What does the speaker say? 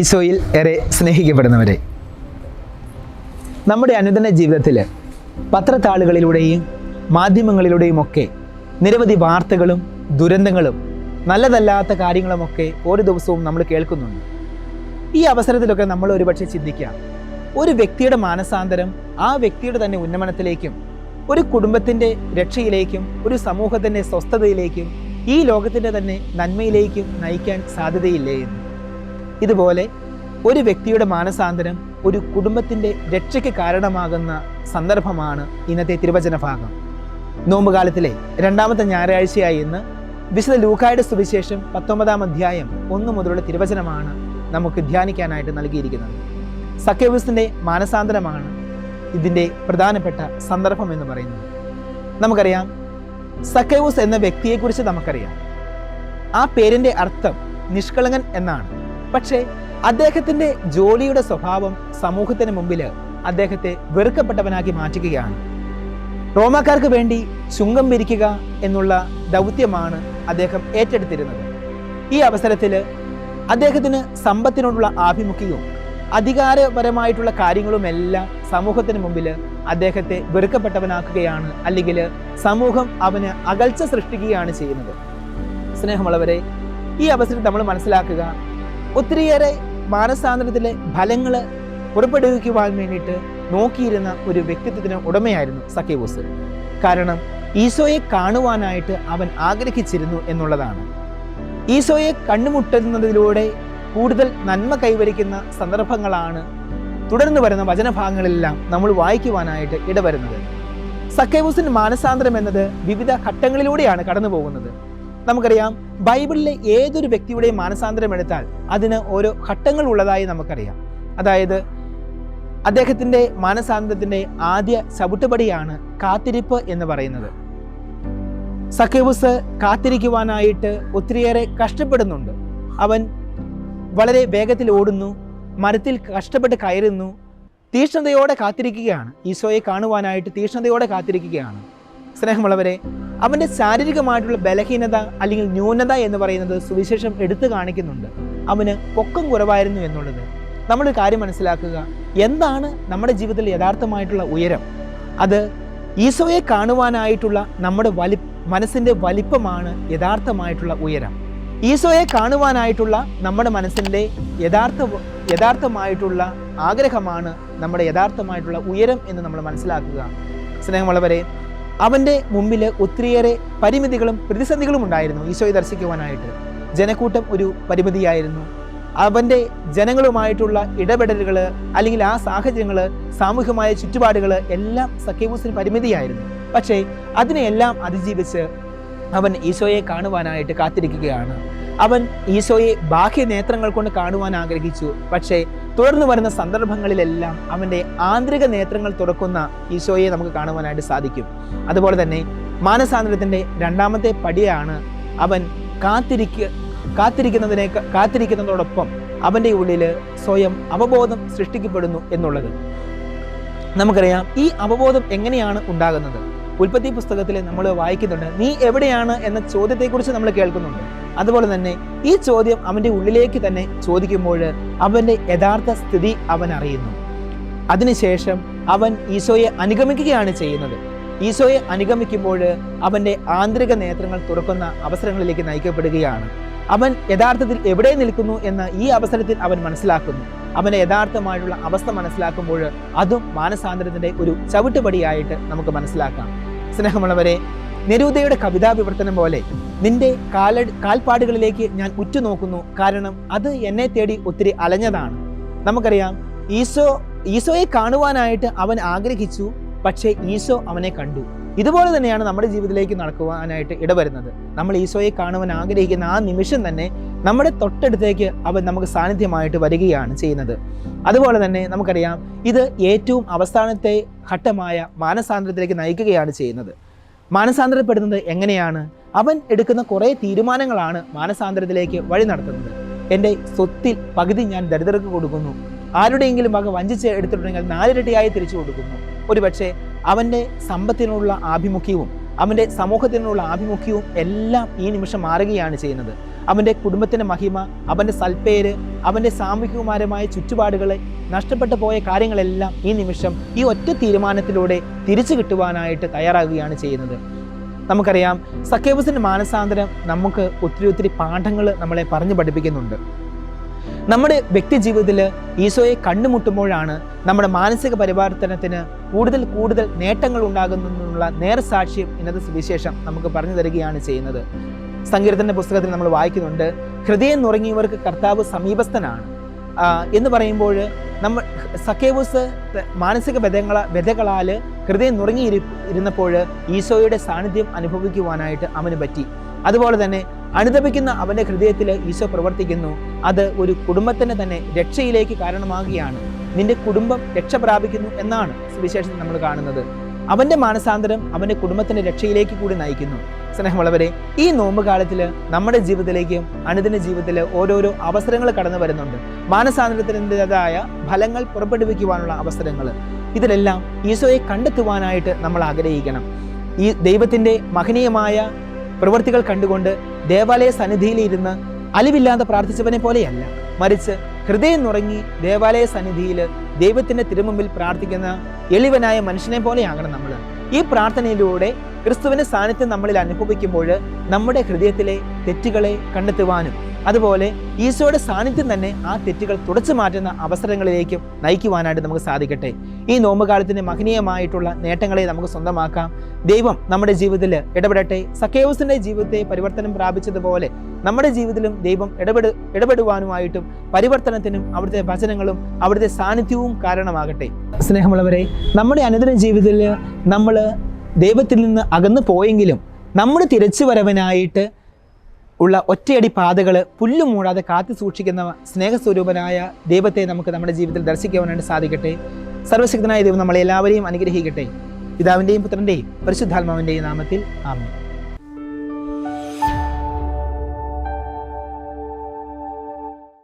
ഈശോയിൽ ഏറെ സ്നേഹിക്കപ്പെടുന്നവരെ. നമ്മുടെ അനുദിന ജീവിതത്തിൽ പത്രത്താളുകളിലൂടെയും മാധ്യമങ്ങളിലൂടെയും ഒക്കെ നിരവധി വാർത്തകളും ദുരന്തങ്ങളും നല്ലതല്ലാത്ത കാര്യങ്ങളുമൊക്കെ ഓരോ ദിവസവും നമ്മൾ കേൾക്കുന്നുണ്ട്. ഈ അവസരത്തിലൊക്കെ നമ്മൾ ഒരുപക്ഷെ ചിന്തിക്കാം ഒരു വ്യക്തിയുടെ മാനസാന്തരം ആ വ്യക്തിയുടെ തന്നെ ഉന്നമനത്തിലേക്കും ഒരു കുടുംബത്തിന്റെ രക്ഷയിലേക്കും ഒരു സമൂഹത്തിന്റെ സ്വസ്ഥതയിലേക്കും ഈ ലോകത്തിന്റെ തന്നെ നന്മയിലേക്കും നയിക്കാൻ സാധ്യതയില്ലേ എന്ന്. ഇതുപോലെ ഒരു വ്യക്തിയുടെ മാനസാന്തരം ഒരു കുടുംബത്തിന്റെ രക്ഷയ്ക്ക് കാരണമാകുന്ന സന്ദർഭമാണ് ഇന്നത്തെ തിരുവചന ഭാഗം. നോമ്പുകാലത്തിലെ രണ്ടാമത്തെ ഞായറാഴ്ചയായി ഇന്ന് വിശുദ്ധ ലൂക്കായുടെ സുവിശേഷം പത്തൊമ്പതാം അധ്യായം ഒന്ന് മുതലുള്ള തിരുവചനമാണ് നമുക്ക് ധ്യാനിക്കാനായിട്ട് നൽകിയിരിക്കുന്നത്. സഖ്യവിസിന്റെ മാനസാന്തരമാണ് ഇതിന്റെ പ്രധാനപ്പെട്ട സന്ദർഭം എന്ന് പറയുന്നത്. നമുക്കറിയാം സഖ്യവൂസ് എന്ന വ്യക്തിയെക്കുറിച്ച് നമുക്കറിയാം. ആ പേരിന്റെ അർത്ഥം നിഷ്കളങ്കൻ എന്നാണ്. പക്ഷേ അദ്ദേഹത്തിന്റെ ജോലിയുടെ സ്വഭാവം സമൂഹത്തിന് മുമ്പിൽ അദ്ദേഹത്തെ വെറുക്കപ്പെട്ടവനാക്കി മാറ്റുകയാണ്. റോമാക്കാർക്ക് വേണ്ടി ചുങ്കം പിരിക്കുക എന്നുള്ള ദൗത്യമാണ് അദ്ദേഹം ഏറ്റെടുത്തിരുന്നത്. ഈ അവസരത്തിൽ അദ്ദേഹത്തിന് സമ്പത്തിനോടുള്ള ആഭിമുഖ്യവും അധികാരപരമായിട്ടുള്ള കാര്യങ്ങളുമെല്ലാം സമൂഹത്തിന് മുമ്പിൽ അദ്ദേഹത്തെ വെറുക്കപ്പെട്ടവനാക്കുകയാണ് അല്ലെങ്കിൽ സമൂഹം അവന് അകൽച്ച സൃഷ്ടിക്കുകയാണ് ചെയ്യുന്നത്. സ്നേഹമുള്ളവരെ ഈ അവസരത്തിൽ നമ്മൾ മനസ്സിലാക്കുക. ഒത്തിരിയേറെ മാനസാന്തരത്തിലെ ഫലങ്ങൾ പുറപ്പെടുവിക്കുവാൻ വേണ്ടിയിട്ട് നോക്കിയിരുന്ന ഒരു വ്യക്തിത്വത്തിന് ഉടമയായിരുന്നു സഖ്യബോസ്. കാരണം ഈശോയെ കാണുവാനായിട്ട് അവൻ ആഗ്രഹിച്ചിരുന്നു എന്നുള്ളതാണ്. ഈശോയെ കണ്ടുമുട്ടുന്നതിലൂടെ കൂടുതൽ നന്മ കൈവരിക്കുന്ന സന്ദർഭങ്ങളാണ് തുടർന്ന് വരുന്ന വചനഭാഗങ്ങളെല്ലാം നമ്മൾ വായിക്കുവാനായിട്ട് ഇടവരുന്നത്. സക്കേബൂസിന്റെ മാനസാന്തരം എന്നത് വിവിധ ഘട്ടങ്ങളിലൂടെയാണ് കടന്നു പോകുന്നത് നമുക്കറിയാം. ബൈബിളിലെ ഏതൊരു വ്യക്തിയുടെയും മാനസാന്തരം എടുത്താൽ അതിന് ഓരോ ഘട്ടങ്ങൾ ഉള്ളതായി നമുക്കറിയാം. അതായത് അദ്ദേഹത്തിന്റെ മാനസാന്തരത്തിന്റെ ആദ്യ ചവിട്ടുപടിയാണ് കാത്തിരിപ്പ് എന്ന് പറയുന്നത്. സഖ്യബുസ് കാത്തിരിക്കുവാനായിട്ട് ഒത്തിരിയേറെ കഷ്ടപ്പെടുന്നുണ്ട്. അവൻ വളരെ വേഗത്തിൽ ഓടുന്നു മരത്തിൽ കഷ്ടപ്പെട്ട് കയറുന്നു തീഷ്ണതയോടെ കാത്തിരിക്കുകയാണ്. ഈശോയെ കാണുവാനായിട്ട് തീഷ്ണതയോടെ കാത്തിരിക്കുകയാണ്. സ്നേഹമുള്ളവരെ അവന്റെ ശാരീരികമായിട്ടുള്ള ബലഹീനത അല്ലെങ്കിൽ ന്യൂനത എന്ന് പറയുന്നത് സുവിശേഷം എടുത്തു കാണിക്കുന്നുണ്ട്. അവന് പൊക്കം കുറവായിരുന്നു എന്നുള്ളത്. നമ്മൾ കാര്യം മനസ്സിലാക്കുക. എന്താണ് നമ്മുടെ ജീവിതത്തിൽ യഥാർത്ഥമായിട്ടുള്ള ഉയരം? അത് ഈശോയെ കാണുവാനായിട്ടുള്ള നമ്മുടെ വലി മനസ്സിന്റെ വലിപ്പമാണ് യഥാർത്ഥമായിട്ടുള്ള ഉയരം. ഈശോയെ കാണുവാനായിട്ടുള്ള നമ്മുടെ മനസ്സിന്റെ യഥാർത്ഥ യഥാർത്ഥമായിട്ടുള്ള ആഗ്രഹമാണ് നമ്മുടെ യഥാർത്ഥമായിട്ടുള്ള ഉയരം എന്ന് നമ്മൾ മനസ്സിലാക്കുക. സ്നേഹമുള്ളവരെ അവന്റെ മുമ്പിൽ ഒത്തിരിയേറെ പരിമിതികളും പ്രതിസന്ധികളും ഉണ്ടായിരുന്നു ഈശോയെ ദർശിക്കുവാനായിട്ട്. ജനക്കൂട്ടം ഒരു പരിമിതിയായിരുന്നു. അവന്റെ ജനങ്ങളുമായിട്ടുള്ള ഇടപെടലുകൾ അല്ലെങ്കിൽ ആ സാഹചര്യങ്ങൾ സാമൂഹികമായ ചുറ്റുപാടുകൾ എല്ലാം സഖ്യബൂസിന് പരിമിതിയായിരുന്നു. പക്ഷേ അതിനെയെല്ലാം അതിജീവിച്ച് അവൻ ഈശോയെ കാണുവാനായിട്ട് കാത്തിരിക്കുകയാണ്. അവൻ ഈശോയെ ബാഹ്യ നേത്രങ്ങൾ കൊണ്ട് കാണുവാൻ ആഗ്രഹിച്ചു. പക്ഷേ തുടർന്ന് വരുന്ന സന്ദർഭങ്ങളിലെല്ലാം അവന്റെ ആന്തരിക നേത്രങ്ങൾ തുറക്കുന്ന ഈശോയെ നമുക്ക് കാണുവാനായിട്ട് സാധിക്കും. അതുപോലെ തന്നെ മാനസാന്തരത്തിന്റെ രണ്ടാമത്തെ പടിയാണ് അവൻ കാത്തിരിക്ക കാത്തിരിക്കുന്നതിനെ കാത്തിരിക്കുന്നതോടൊപ്പം അവന്റെ ഉള്ളിൽ സ്വയം അവബോധം സൃഷ്ടിക്കപ്പെടുന്നു എന്നുള്ളത്. നമുക്കറിയാം ഈ അവബോധം എങ്ങനെയാണ് ഉണ്ടാകുന്നത്? ഉൽപ്പത്തി പുസ്തകത്തിൽ നമ്മൾ വായിക്കുന്നുണ്ട്. നീ എവിടെയാണ് എന്ന ചോദ്യത്തെക്കുറിച്ച് നമ്മൾ കേൾക്കുന്നുണ്ട്. അതുപോലെ തന്നെ ഈ ചോദ്യം അവന്റെ ഉള്ളിലേക്ക് തന്നെ ചോദിക്കുമ്പോൾ അവന്റെ യഥാർത്ഥ സ്ഥിതി അവൻ അറിയുന്നു. അതിനുശേഷം അവൻ ഈശോയെ അനുഗമിക്കുകയാണ് ചെയ്യുന്നത്. ഈശോയെ അനുഗമിക്കുമ്പോൾ അവന്റെ ആന്തരിക നേത്രങ്ങൾ തുറക്കുന്ന അവസരങ്ങളിലേക്ക് നയിക്കപ്പെടുകയാണ്. അവൻ യഥാർത്ഥത്തിൽ എവിടെ നിൽക്കുന്നു എന്ന ഈ അവസരത്തിൽ അവൻ മനസ്സിലാക്കുന്നു. അവന്റെ യഥാർത്ഥമായിട്ടുള്ള അവസ്ഥ മനസ്സിലാക്കുമ്പോൾ അതും മാനസാന്തരത്തിന്റെ ഒരു ചവിട്ടുപടിയായിട്ട് നമുക്ക് മനസ്സിലാക്കാം. സ്നേഹമുള്ളവരെ നെരൂദയുടെ കവിതാ വിവർത്തനം പോലെ നിന്റെ കാല കാൽപ്പാടുകളിലേക്ക് ഞാൻ ഉറ്റുനോക്കുന്നു. കാരണം അത് എന്നെ തേടി ഒത്തിരി അലഞ്ഞതാണ്. നമുക്കറിയാം ഈശോ ഈശോയെ കാണുവാനായിട്ട് അവൻ ആഗ്രഹിച്ചു പക്ഷേ ഈശോ അവനെ കണ്ടു. ഇതുപോലെ തന്നെയാണ് നമ്മുടെ ജീവിതത്തിലേക്ക് നടക്കുവാനായിട്ട് ഇടവരുന്നത്. നമ്മൾ ഈശോയെ കാണുവാൻ ആഗ്രഹിക്കുന്ന ആ നിമിഷം തന്നെ നമ്മുടെ തൊട്ടടുത്തേക്ക് അവൻ നമുക്ക് സാന്നിധ്യമായിട്ട് വരികയാണ് ചെയ്യുന്നത്. അതുപോലെ തന്നെ നമുക്കറിയാം ഇത് ഏറ്റവും അവസാനത്തെ ഘട്ടമായ മാനസാന്തരത്തിലേക്ക് നയിക്കുകയാണ് ചെയ്യുന്നത്. മാനസാന്തരപ്പെടുന്നത് എങ്ങനെയാണ്? അവൻ എടുക്കുന്ന കുറേ തീരുമാനങ്ങളാണ് മാനസാന്തരത്തിലേക്ക് വഴി നടത്തുന്നത്. എന്റെ സ്വത്തിൽ പകുതി ഞാൻ ദരിദ്രർക്ക് കൊടുക്കുന്നു. ആരുടെയെങ്കിലും വക വഞ്ചിച്ച് എടുത്തിട്ടുണ്ടെങ്കിൽ നാലിരട്ടിയായി തിരിച്ചു കൊടുക്കുന്നു. ഒരുപക്ഷെ അവന്റെ സമ്പത്തിനുള്ള ആഭിമുഖ്യവും അവന്റെ സമൂഹത്തിനുള്ള ആഭിമുഖ്യവും എല്ലാം ഈ നിമിഷം മാറുകയാണ് ചെയ്യുന്നത്. അവന്റെ കുടുംബത്തിന്റെ മഹിമ അവന്റെ സൽപ്പേര് അവന്റെ സാമൂഹികമാരമായ ചുറ്റുപാടുകളെ നഷ്ടപ്പെട്ടു പോയ കാര്യങ്ങളെല്ലാം ഈ നിമിഷം ഈ ഒറ്റ തീരുമാനത്തിലൂടെ തിരിച്ചു കിട്ടുവാനായിട്ട് തയ്യാറാകുകയാണ് ചെയ്യുന്നത്. നമുക്കറിയാം സക്കേബസിന്റെ മാനസാന്തരം നമുക്ക് ഒത്തിരി ഒത്തിരി പാഠങ്ങൾ നമ്മളെ പറഞ്ഞു പഠിപ്പിക്കുന്നുണ്ട്. നമ്മുടെ വ്യക്തി ജീവിതത്തിൽ ഈശോയെ കണ്ടുമുട്ടുമ്പോഴാണ് നമ്മുടെ മാനസിക പരിവർത്തനത്തിന് കൂടുതൽ കൂടുതൽ നേട്ടങ്ങൾ ഉണ്ടാകുന്നതിനുള്ള നേർസാക്ഷ്യം എന്നത് സുവിശേഷം നമുക്ക് പറഞ്ഞു തരികയാണ് ചെയ്യുന്നത്. സങ്കീർത്തന്റെ പുസ്തകത്തിൽ നമ്മൾ വായിക്കുന്നുണ്ട് ഹൃദയം നുറങ്ങിയവർക്ക് കർത്താവ് സമീപസ്ഥനാണ്. എന്ന് പറയുമ്പോൾ നമ്മൾ സക്കേബൂസ് മാനസിക വ്യതങ്ങള വ്യതകളാൽ ഹൃദയം നുറങ്ങി ഇരുന്നപ്പോൾ ഈശോയുടെ സാന്നിധ്യം അനുഭവിക്കുവാനായിട്ട് അവന് പറ്റി. അതുപോലെ തന്നെ അനുദപിക്കുന്ന അവന്റെ ഹൃദയത്തിൽ ഈശോ പ്രവർത്തിക്കുന്നു. അത് ഒരു കുടുംബത്തിന് തന്നെ രക്ഷയിലേക്ക് കാരണമാകുകയാണ്. നിന്റെ കുടുംബം രക്ഷ പ്രാപിക്കുന്നു എന്നാണ് സുവിശേഷത്തിൽ നമ്മൾ കാണുന്നത്. അവന്റെ മാനസാന്തരം അവന്റെ കുടുംബത്തിന്റെ രക്ഷയിലേക്ക് കൂടി നയിക്കുന്നു. സ്നേഹമുള്ളവരെ ഈ നോമ്പ് കാലത്തിൽ നമ്മുടെ ജീവിതത്തിലേക്കും അനുദിന ജീവിതത്തിൽ ഓരോരോ അവസരങ്ങൾ കടന്നു വരുന്നുണ്ട്. മാനസാന്തരത്തിന്റെതായ ഫലങ്ങൾ പുറപ്പെടുവിക്കുവാനുള്ള അവസരങ്ങൾ. ഇതിലെല്ലാം ഈശോയെ കണ്ടെത്തുവാനായിട്ട് നമ്മൾ ആഗ്രഹിക്കണം. ഈ ദൈവത്തിന്റെ മഹനീയമായ പ്രവൃത്തികൾ കണ്ടുകൊണ്ട് ദേവാലയ സന്നിധിയിലിരുന്ന് അലിവില്ലാതെ പ്രാർത്ഥിച്ചവനെ പോലെയല്ല. മറിച്ച് ഹൃദയം നുറങ്ങി ദേവാലയ സന്നിധിയിൽ ദൈവത്തിന്റെ തിരുമുമ്പിൽ പ്രാർത്ഥിക്കുന്ന എളിവനായ മനുഷ്യനെ പോലെയാകണം നമ്മൾ ഈ പ്രാർത്ഥനയിലൂടെ ക്രിസ്തുവിന്റെ സാന്നിധ്യം നമ്മളിൽ അനുഭവിക്കുമ്പോൾ നമ്മുടെ ഹൃദയത്തിലെ തെറ്റുകളെ കണ്ടെത്തുവാനും അതുപോലെ ഈശോയുടെ സാന്നിധ്യം തന്നെ ആ തെറ്റുകൾ തുടച്ചു മാറ്റുന്ന അവസരങ്ങളിലേക്കും നയിക്കുവാനായിട്ട് നമുക്ക് സാധിക്കട്ടെ. ഈ നോമ്പുകാലത്തിന്റെ മഹനീയമായിട്ടുള്ള നേട്ടങ്ങളെ നമുക്ക് സ്വന്തമാക്കാം. ദൈവം നമ്മുടെ ജീവിതത്തിൽ ഇടപെടട്ടെ. സക്കേവസിന്റെ ജീവിതത്തെ പരിവർത്തനം പ്രാപിച്ചതുപോലെ നമ്മുടെ ജീവിതത്തിലും ദൈവം ഇടപെടു ഇടപെടുവാനുമായിട്ടും പരിവർത്തനത്തിനും അവിടുത്തെ വചനങ്ങളും അവിടുത്തെ സാന്നിധ്യവും കാരണമാകട്ടെ. സ്നേഹമുള്ളവരെ നമ്മുടെ അനുദിന ജീവിതത്തിൽ നമ്മൾ ദൈവത്തിൽ നിന്ന് അകന്നു പോയെങ്കിലും നമ്മുടെ തിരിച്ചു വരവനായിട്ട് ഉള്ള ഒറ്റയടി പാതകൾ പുല്ലും മൂടാതെ കാത്തു സൂക്ഷിക്കുന്ന സ്നേഹസ്വരൂപനായ ദൈവത്തെ നമുക്ക് നമ്മുടെ ജീവിതത്തിൽ ദർശിക്കുവാനായിട്ട് സാധിക്കട്ടെ. സർവശക്തനായ ദൈവം നമ്മളെ എല്ലാവരെയും അനുഗ്രഹിക്കട്ടെ. പിതാവിന്റെയും പുത്രന്റെയും പരിശുദ്ധാത്മാവിന്റെയും നാമത്തിൽ ആമേൻ.